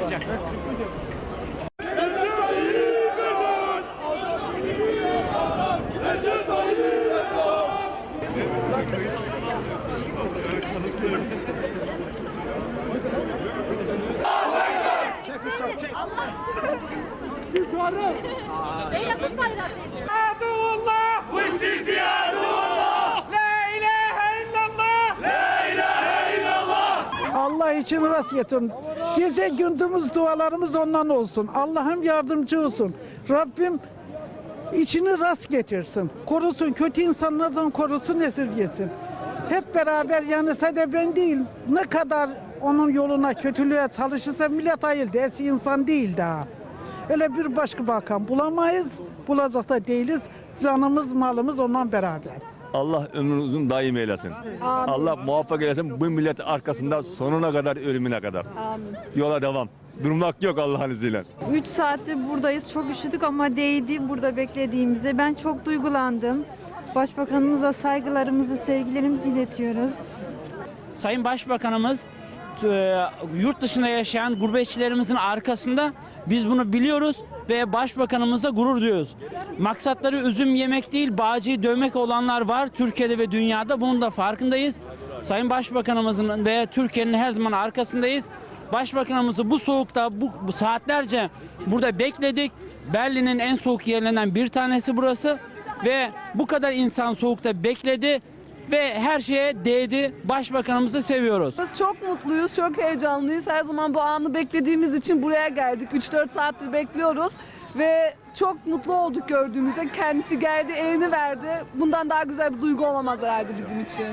olacak. Beyazıt bayrağı. Allah için rast getirin. Gece gündüzümüz dualarımız ondan olsun. Allah'ım yardımcı olsun. Rabbim içini rast getirsin. Korusun, kötü insanlardan korusun, esirgesin. Hep beraber yani sadece ben değil, ne kadar onun yoluna kötülüğe çalışırsa millet ayıldı. Eski insan değil daha. Öyle bir başka bakan bulamayız, bulacak da değiliz. Canımız, malımız ondan beraber. Allah ömrünü uzun daim eylesin. Allah muvaffak eylesin bu millet arkasında sonuna kadar ölümüne kadar. Yola devam. Durmak yok Allah'ın izniyle. 3 saattir buradayız. Çok üşüdük ama değdi burada beklediğimize. Ben çok duygulandım. Başbakanımıza saygılarımızı, sevgilerimizi iletiyoruz. Sayın Başbakanımız yurt dışında yaşayan gurbetçilerimizin arkasında biz bunu biliyoruz ve Başbakanımıza gurur duyuyoruz. Maksatları üzüm yemek değil, bağcıyı dövmek olanlar var Türkiye'de ve dünyada. Bunun da farkındayız. Sayın Başbakanımızın ve Türkiye'nin her zaman arkasındayız. Başbakanımızı bu soğukta bu, bu saatlerce burada bekledik. Berlin'in en soğuk yerlerinden bir tanesi burası ve bu kadar insan soğukta bekledi ve her şeye değdi. Başbakanımızı seviyoruz. Biz çok mutluyuz, çok heyecanlıyız. Her zaman bu anı beklediğimiz için buraya geldik. 3-4 saattir bekliyoruz ve çok mutlu olduk gördüğümüzde. Kendisi geldi, elini verdi. Bundan daha güzel bir duygu olamaz herhalde bizim için.